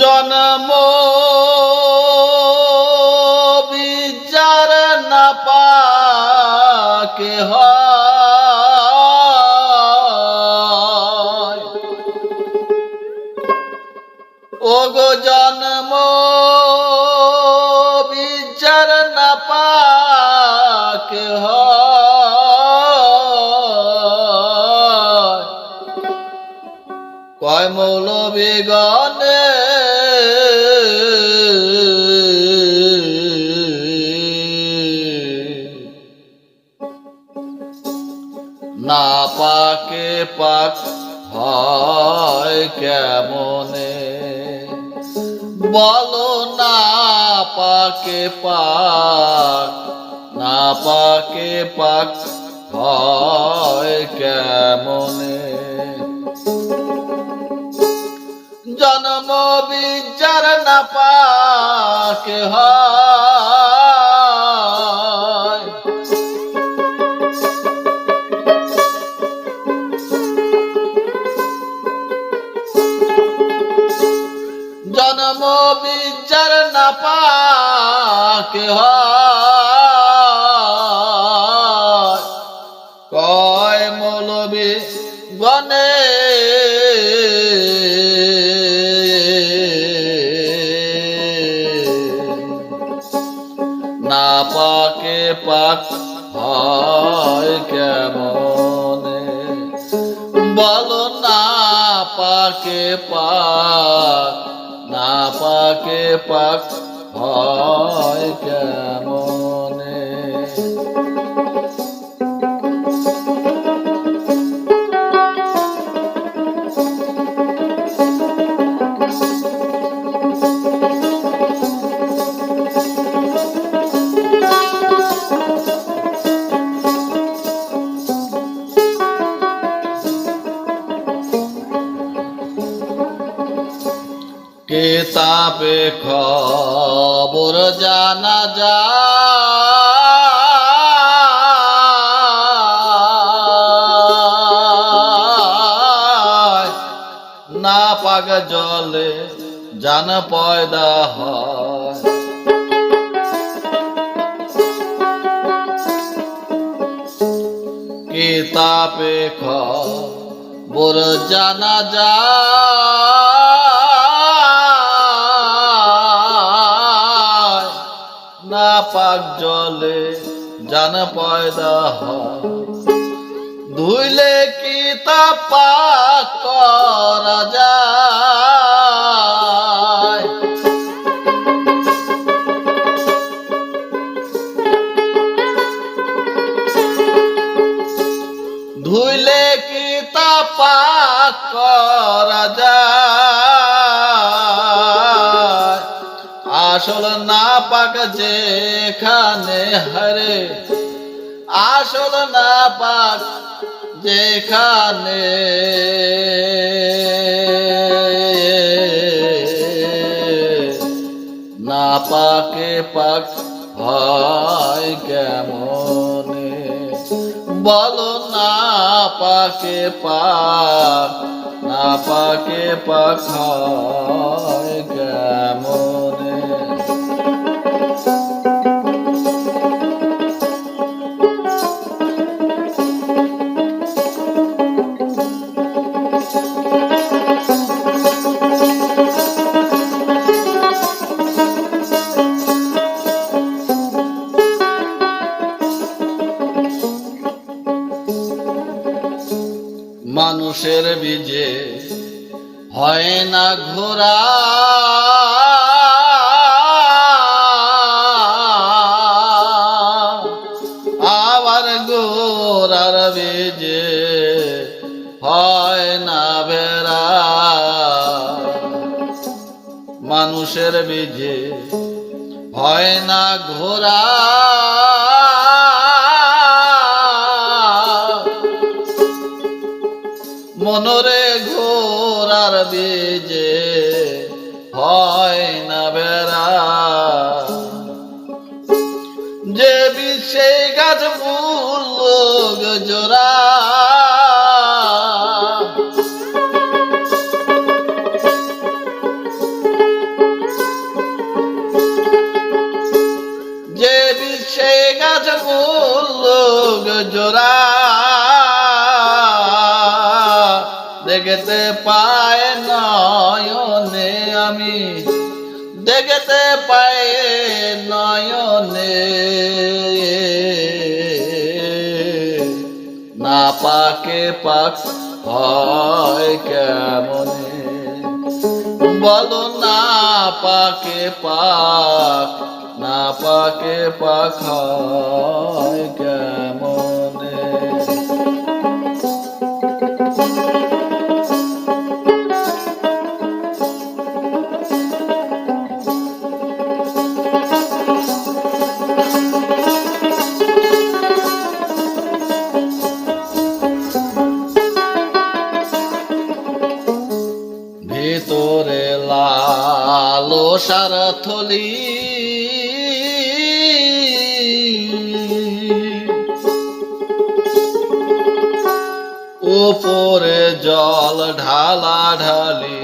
জন্ম বিচার না পাকে হয়। বিচার না পাকে কয় মৌলবী গনে না পাকে পাক হয় কেমনে? বলো না পাকে পাক না পাকে পাক হয় কেমনে? জন্ম বিচার না পাকে হয়। হয়। কয় মৌলবী গনে না পাকে পাক হয় কেমনে? বলো না পাকে পাক, না পাকে পাক হয় কেতাবে খবর জানা যায়? না পাগ জলে জান পয়দা হয়। কিতাবে খবর জানা যায়? পাক জলে, জান পয়দা ধুইলে কি তা পাক করা যায়? ধুইলে কি তা পাক করা যায়? আসল না পাক যেখানে হরে আসল না পাক যেখানে না পাকে পাক হয় কেমনে বলো না পাকে পাক না পাকে পাক হয় কেমনে মানুষের বীজে হয় না ঘোরা। আবার গোরার বীজে হয় না ভেড়া মানুষের বীজে হয় না ঘোরা। মনরে ঘোরার বীজে হয় না বেড়া। যে বিশ্বে গাছ ফুল লোক জোড়া। যে বিশ্বে গাছ ফুল লোক জোড়া। দেখতে পায় নয়নে আমি। দেখেতে পায় নয়নে। না পাকে পাক হয় কেমনে? বলো না পাকে পাক, না পাকে পাক হয় কেমনে? লালো সার থলি। উপরে জল ঢালা ঢালি।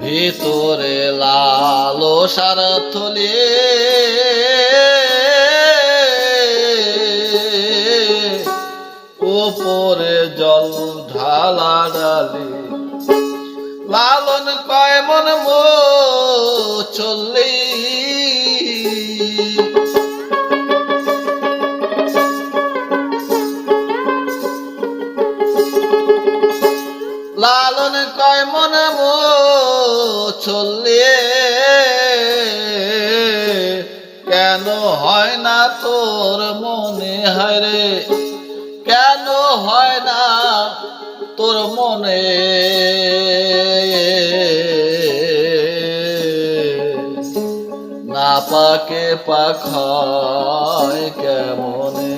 ভিতরে লালো সার কয় মন মো চল্লি লালন কয় মন মো চল্লিয়ে কেন হয় না তোর মনে? হয় রে, কেন হয় না তোর মনে? পাকে পাখায় কেমনে?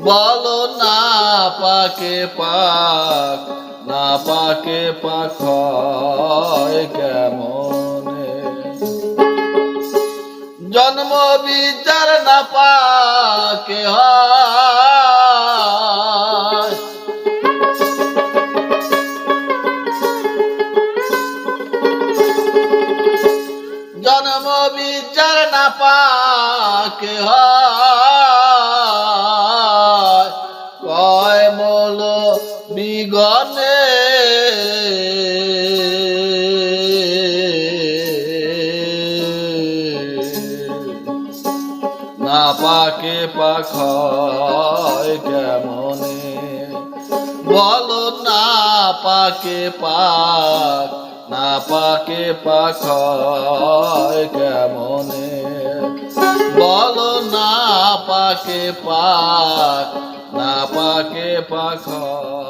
বলো না পাকে পাক না পাকে পাখায় কেমনে? জন্ম বিচার বিগনে না পাকে পাখায় কেমনে? বলো না পাকে পাক, না পাকে পাখায় কেমনে? বলো না পাকে পাক, না পাকে পাখায়